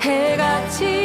해같이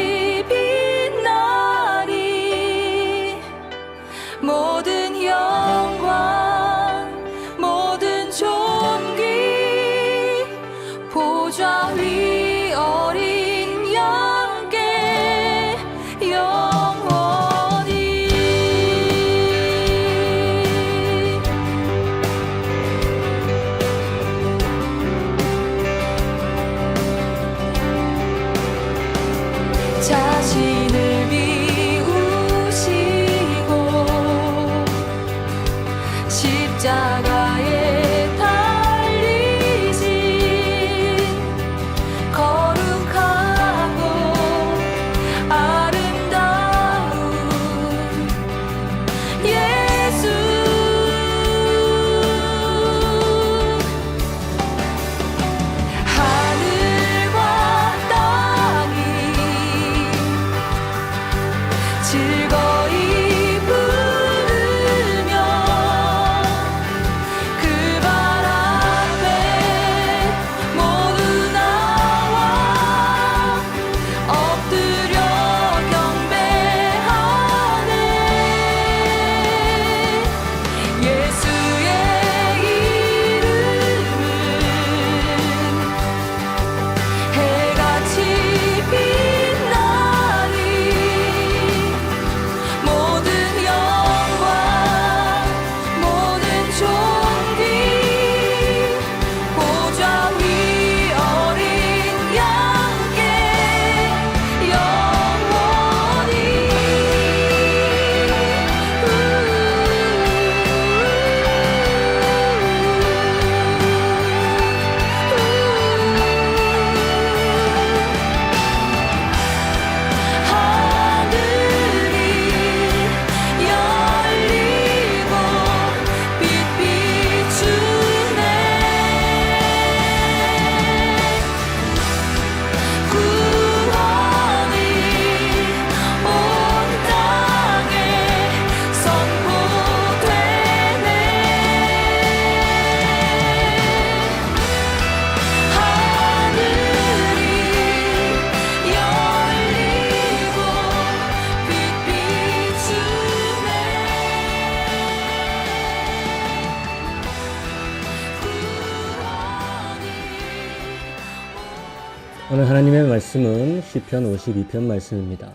오늘 하나님의 말씀은 시편 52편 말씀입니다.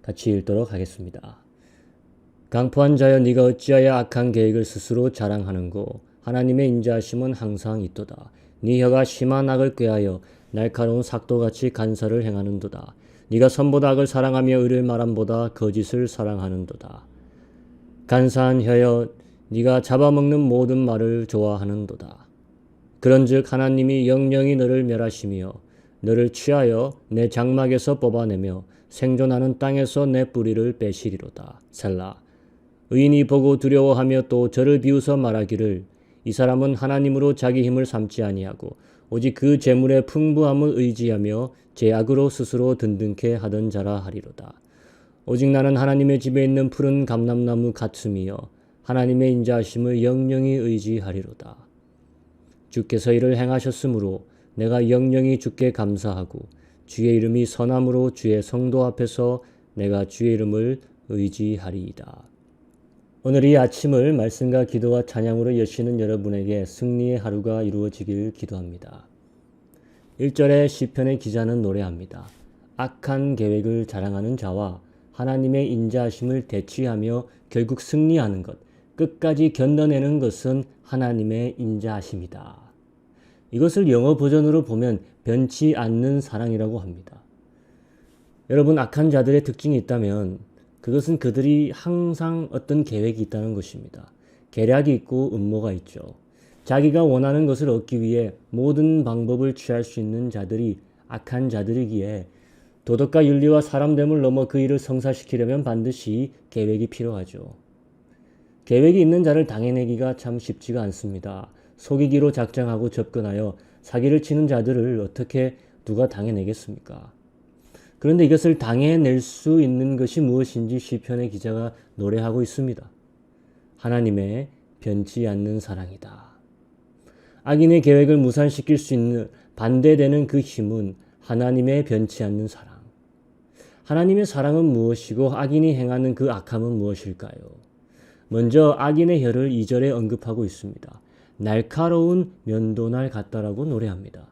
같이 읽도록 하겠습니다. 강포한 자여 네가 어찌하여 악한 계획을 스스로 자랑하는고 하나님의 인자하심은 항상 있도다. 네 혀가 심한 악을 꾀하여 날카로운 삭도같이 간사를 행하는도다. 네가 선보다 악을 사랑하며 의를 말함보다 거짓을 사랑하는도다. 간사한 혀여 네가 잡아먹는 모든 말을 좋아하는도다. 그런즉 하나님이 영영이 너를 멸하시며 너를 취하여 내 장막에서 뽑아내며 생존하는 땅에서 내 뿌리를 빼시리로다. 셀라. 의인이 보고 두려워하며 또 저를 비웃어 말하기를 이 사람은 하나님으로 자기 힘을 삼지 아니하고 오직 그 재물의 풍부함을 의지하며 제약으로 스스로 든든케 하던 자라 하리로다. 오직 나는 하나님의 집에 있는 푸른 감람나무 같음이여 하나님의 인자하심을 영영히 의지하리로다. 주께서 이를 행하셨으므로 내가 영영이 주께 감사하고 주의 이름이 선함으로 주의 성도 앞에서 내가 주의 이름을 의지하리이다. 오늘 이 아침을 말씀과 기도와 찬양으로 여시는 여러분에게 승리의 하루가 이루어지길 기도합니다. 1절의 시편의 기자는 노래합니다. 악한 계획을 자랑하는 자와 하나님의 인자하심을 대치하며 결국 승리하는 것, 끝까지 견뎌내는 것은 하나님의 인자하심이다. 이것을 영어 버전으로 보면 변치 않는 사랑이라고 합니다. 여러분, 악한 자들의 특징이 있다면 그것은 그들이 항상 어떤 계획이 있다는 것입니다. 계략이 있고 음모가 있죠. 자기가 원하는 것을 얻기 위해 모든 방법을 취할 수 있는 자들이 악한 자들이기에 도덕과 윤리와 사람됨을 넘어 그 일을 성사시키려면 반드시 계획이 필요하죠. 계획이 있는 자를 당해내기가 참 쉽지가 않습니다. 속이기로 작정하고 접근하여 사기를 치는 자들을 어떻게 누가 당해내겠습니까? 그런데 이것을 당해낼 수 있는 것이 무엇인지 시편의 기자가 노래하고 있습니다. 하나님의 변치 않는 사랑이다. 악인의 계획을 무산시킬 수 있는 반대되는 그 힘은 하나님의 변치 않는 사랑. 하나님의 사랑은 무엇이고 악인이 행하는 그 악함은 무엇일까요? 먼저 악인의 혀를 2절에 언급하고 있습니다. 날카로운 면도날 같다라고 노래합니다.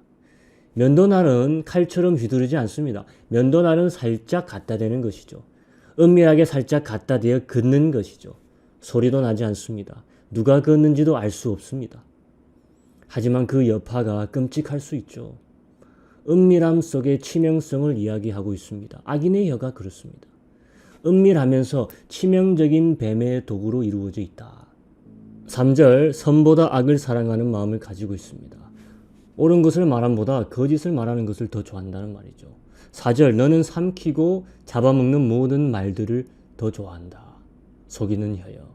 면도날은 칼처럼 휘두르지 않습니다. 면도날은 살짝 갖다 대는 것이죠. 은밀하게 살짝 갖다 대어 긋는 것이죠. 소리도 나지 않습니다. 누가 긋는지도 알 수 없습니다. 하지만 그 여파가 끔찍할 수 있죠. 은밀함 속에 치명성을 이야기하고 있습니다. 악인의 혀가 그렇습니다. 은밀하면서 치명적인 뱀의 도구로 이루어져 있다. 3절 선보다 악을 사랑하는 마음을 가지고 있습니다. 옳은 것을 말함보다 거짓을 말하는 것을 더 좋아한다는 말이죠. 4절 너는 삼키고 잡아먹는 모든 말들을 더 좋아한다. 속이는 혀요.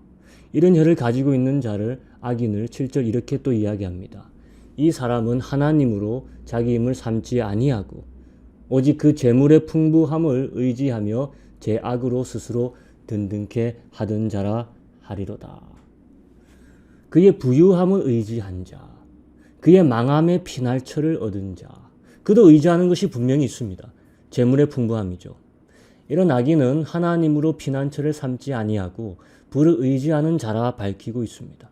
이런 혀를 가지고 있는 자를 악인을 7절 이렇게 또 이야기합니다. 이 사람은 하나님으로 자기 힘을 삼지 아니하고 오직 그 재물의 풍부함을 의지하며 제 악으로 스스로 든든케 하던 자라 하리로다. 그의 부유함을 의지한 자, 그의 망함의 피날처를 얻은 자, 그도 의지하는 것이 분명히 있습니다. 재물의 풍부함이죠. 이런 악인은 하나님으로 피난처를 삼지 아니하고 부를 의지하는 자라 밝히고 있습니다.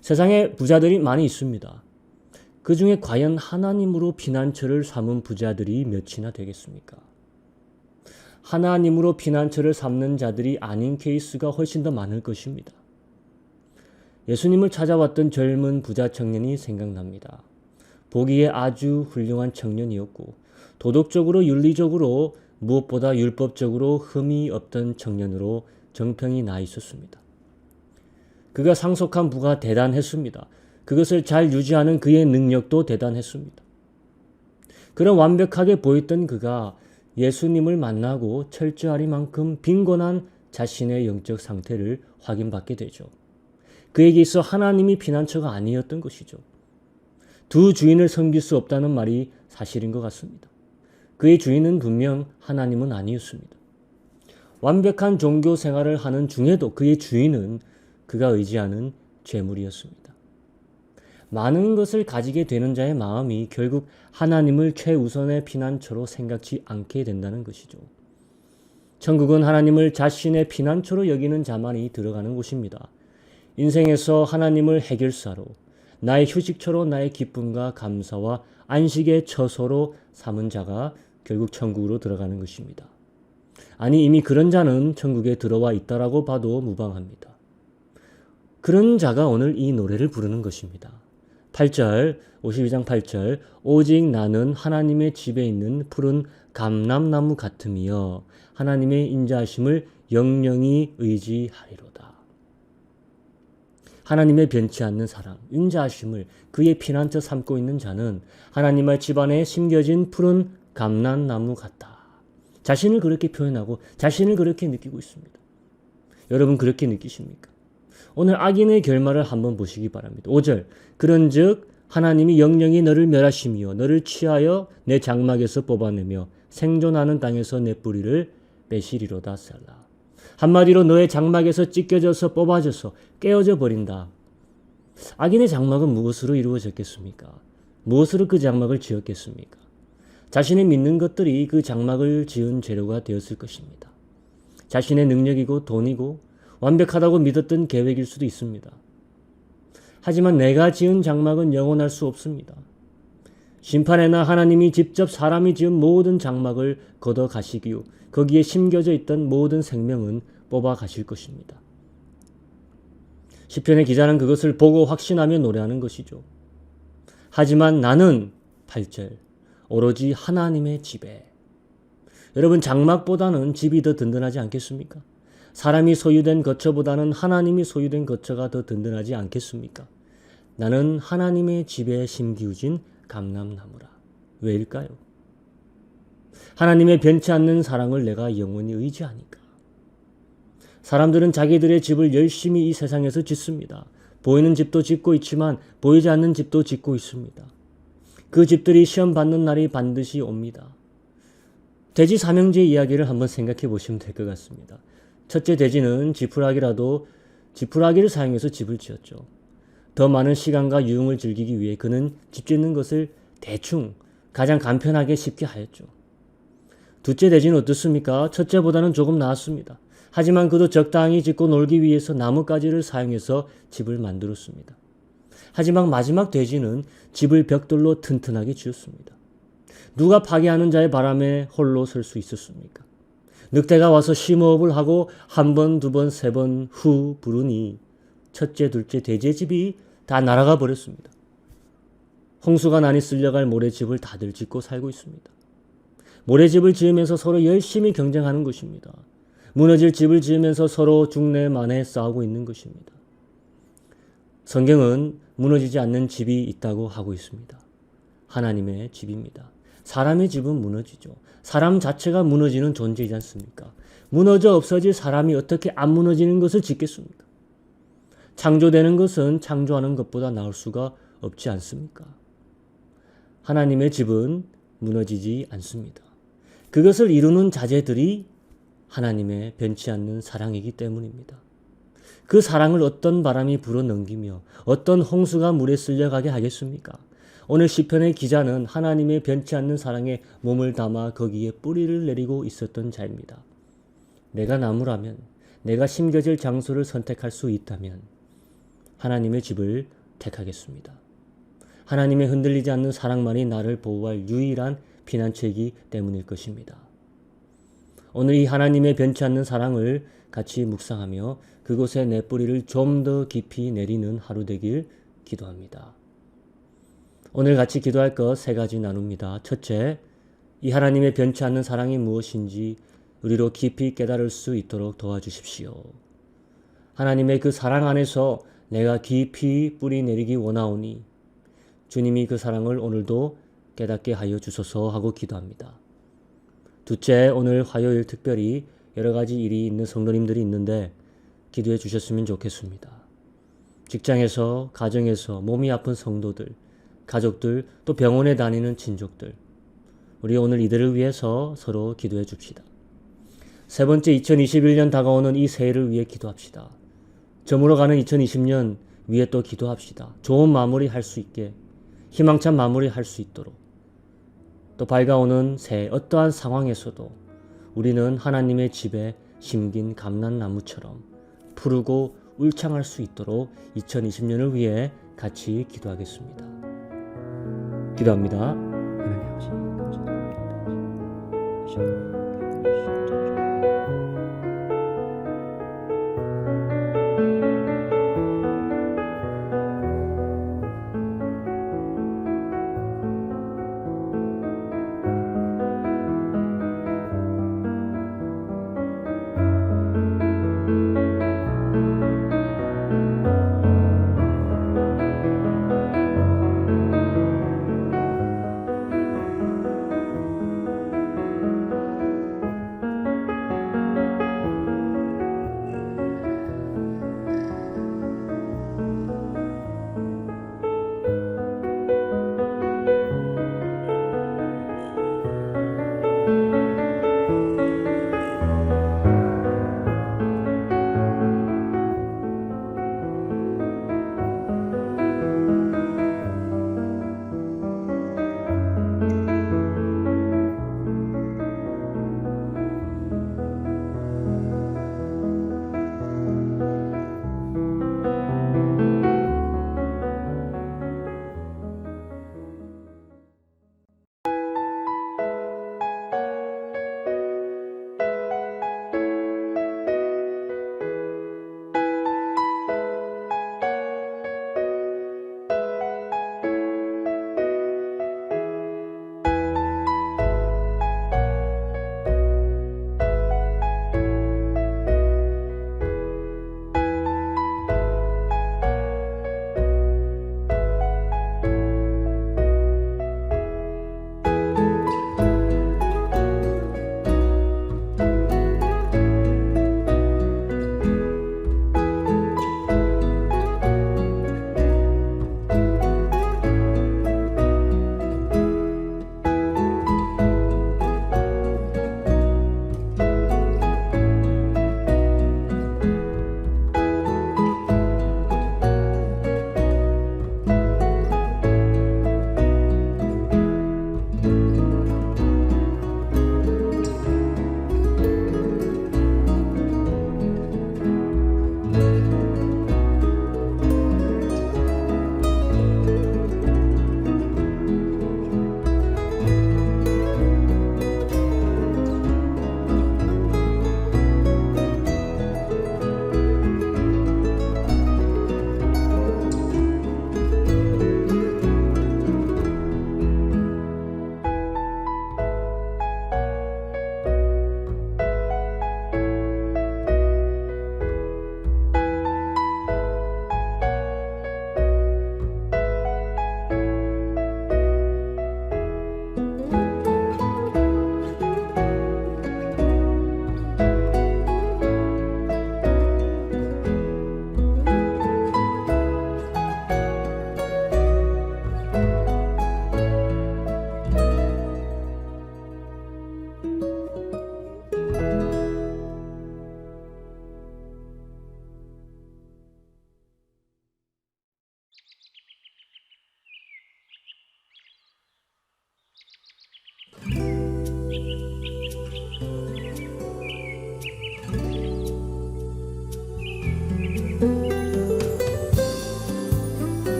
세상에 부자들이 많이 있습니다. 그 중에 과연 하나님으로 피난처를 삼은 부자들이 몇이나 되겠습니까? 하나님으로 피난처를 삼는 자들이 아닌 케이스가 훨씬 더 많을 것입니다. 예수님을 찾아왔던 젊은 부자 청년이 생각납니다. 보기에 아주 훌륭한 청년이었고 도덕적으로 윤리적으로 무엇보다 율법적으로 흠이 없던 청년으로 정평이 나 있었습니다. 그가 상속한 부가 대단했습니다. 그것을 잘 유지하는 그의 능력도 대단했습니다. 그런 완벽하게 보였던 그가 예수님을 만나고 철저하리만큼 빈곤한 자신의 영적 상태를 확인받게 되죠. 그에게 있어 하나님이 피난처가 아니었던 것이죠. 두 주인을 섬길 수 없다는 말이 사실인 것 같습니다. 그의 주인은 분명 하나님은 아니었습니다. 완벽한 종교 생활을 하는 중에도 그의 주인은 그가 의지하는 재물이었습니다. 많은 것을 가지게 되는 자의 마음이 결국 하나님을 최우선의 피난처로 생각지 않게 된다는 것이죠. 천국은 하나님을 자신의 피난처로 여기는 자만이 들어가는 곳입니다. 인생에서 하나님을 해결사로, 나의 휴식처로 나의 기쁨과 감사와 안식의 처소로 삼은 자가 결국 천국으로 들어가는 것입니다. 아니 이미 그런 자는 천국에 들어와 있다라고 봐도 무방합니다. 그런 자가 오늘 이 노래를 부르는 것입니다. 8절, 52장 8절, 오직 나는 하나님의 집에 있는 푸른 감람나무 같음이여 하나님의 인자하심을 영영히 의지하리로다. 하나님의 변치 않는 사랑, 인자하심을 그의 피난처 삼고 있는 자는 하나님의 집안에 심겨진 푸른 감람나무 같다. 자신을 그렇게 표현하고 자신을 그렇게 느끼고 있습니다. 여러분 그렇게 느끼십니까? 오늘 악인의 결말을 한번 보시기 바랍니다. 5절 그런즉 하나님이 영영이 너를 멸하시며 너를 취하여 내 장막에서 뽑아내며 생존하는 땅에서 내 뿌리를 빼시리로다 셀라. 한마디로 너의 장막에서 찢겨져서 뽑아져서 깨어져 버린다. 악인의 장막은 무엇으로 이루어졌겠습니까? 무엇으로 그 장막을 지었겠습니까? 자신의 믿는 것들이 그 장막을 지은 재료가 되었을 것입니다. 자신의 능력이고 돈이고 완벽하다고 믿었던 계획일 수도 있습니다. 하지만 내가 지은 장막은 영원할 수 없습니다. 심판에나 하나님이 직접 사람이 지은 모든 장막을 걷어 가시기요. 거기에 심겨져 있던 모든 생명은 뽑아 가실 것입니다. 시편의 기자는 그것을 보고 확신하며 노래하는 것이죠. 하지만 나는 8절 오로지 하나님의 집에 여러분 장막보다는 집이 더 든든하지 않겠습니까? 사람이 소유된 거처보다는 하나님이 소유된 거처가 더 든든하지 않겠습니까? 나는 하나님의 집에 심기우진 감람나무라. 왜일까요? 하나님의 변치 않는 사랑을 내가 영원히 의지하니까. 사람들은 자기들의 집을 열심히 이 세상에서 짓습니다. 보이는 집도 짓고 있지만 보이지 않는 집도 짓고 있습니다. 그 집들이 시험 받는 날이 반드시 옵니다. 돼지 삼형제 이야기를 한번 생각해 보시면 될 것 같습니다. 첫째 돼지는 지푸라기라도 지푸라기를 사용해서 집을 지었죠. 더 많은 시간과 유흥을 즐기기 위해 그는 집 짓는 것을 대충 가장 간편하게 쉽게 하였죠. 둘째 대지는 어떻습니까? 첫째보다는 조금 나았습니다. 하지만 그도 적당히 짓고 놀기 위해서 나뭇가지를 사용해서 집을 만들었습니다. 하지만 마지막 돼지는 집을 벽돌로 튼튼하게 지었습니다. 누가 파괴하는 자의 바람에 홀로 설 수 있었습니까? 늑대가 와서 심호흡을 하고 한 번, 두 번, 세 번 후 부르니 첫째, 둘째 돼지의 집이 다 날아가 버렸습니다. 홍수가 나니 쓸려갈 모래집을 다들 짓고 살고 있습니다. 모래집을 지으면서 서로 열심히 경쟁하는 것입니다. 무너질 집을 지으면서 서로 중내 만에 싸우고 있는 것입니다. 성경은 무너지지 않는 집이 있다고 하고 있습니다. 하나님의 집입니다. 사람의 집은 무너지죠. 사람 자체가 무너지는 존재이지 않습니까? 무너져 없어질 사람이 어떻게 안 무너지는 것을 짓겠습니까? 창조되는 것은 창조하는 것보다 나을 수가 없지 않습니까? 하나님의 집은 무너지지 않습니다. 그것을 이루는 자재들이 하나님의 변치 않는 사랑이기 때문입니다. 그 사랑을 어떤 바람이 불어 넘기며 어떤 홍수가 물에 쓸려가게 하겠습니까? 오늘 시편의 기자는 하나님의 변치 않는 사랑에 몸을 담아 거기에 뿌리를 내리고 있었던 자입니다. 내가 나무라면 내가 심겨질 장소를 선택할 수 있다면 하나님의 집을 택하겠습니다. 하나님의 흔들리지 않는 사랑만이 나를 보호할 유일한 피난처이기 때문일 것입니다. 오늘 이 하나님의 변치 않는 사랑을 같이 묵상하며 그곳에 내 뿌리를 좀 더 깊이 내리는 하루 되길 기도합니다. 오늘 같이 기도할 것 세 가지 나눕니다. 첫째, 이 하나님의 변치 않는 사랑이 무엇인지 우리로 깊이 깨달을 수 있도록 도와주십시오. 하나님의 그 사랑 안에서 내가 깊이 뿌리 내리기 원하오니 주님이 그 사랑을 오늘도 깨닫게 하여 주소서 하고 기도합니다. 둘째, 오늘 화요일 특별히 여러 가지 일이 있는 성도님들이 있는데 기도해 주셨으면 좋겠습니다. 직장에서, 가정에서 몸이 아픈 성도들, 가족들, 또 병원에 다니는 친족들. 우리 오늘 이들을 위해서 서로 기도해 줍시다. 세 번째 2021년 다가오는 이 새해를 위해 기도합시다. 저물어 가는 2020년 위에 또 기도합시다. 좋은 마무리 할 수 있게, 희망찬 마무리 할 수 있도록. 또 밝아오는 새 어떠한 상황에서도 우리는 하나님의 집에 심긴 감난나무처럼 푸르고 울창할 수 있도록 2020년을 위해 같이 기도하겠습니다. 기도합니다. 하나님 아버지 감사합니다.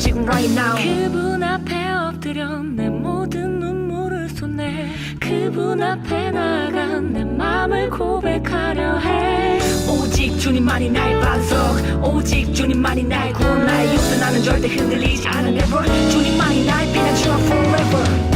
지금 right now. 그분 앞에 엎드려 내 모든 눈물을 쏟네. 그분 앞에 나가 내 맘을 고백하려 해. 오직 주님만이 나의 반석. 오직 주님만이 나의 구원 나의 요새 나는 절대 흔들리지 않은 ever 주님만이 나의 피난 주와 forever.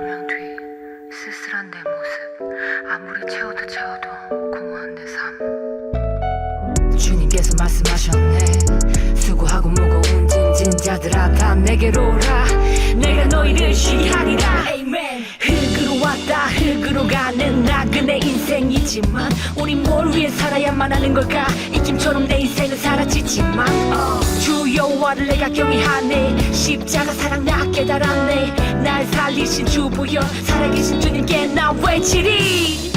조명 뒤 쓸쓸한 내 모습. 아무리 채워도 채워도 공허한 내 삶. 주님께서 말씀하셨네. 수고하고 무거운 짐진 자들아 다 내게로 오라. 내가 너희를 쉬하리라 흙으로 가는 나그네 인생이지만 우린 뭘 위해 살아야만 하는 걸까? 이김처럼 내 인생은 사라지지만 어. 주여와를 내가 경외하네. 십자가 사랑 나 깨달았네. 날 살리신 주보여 살아계신 주님께 나 외치리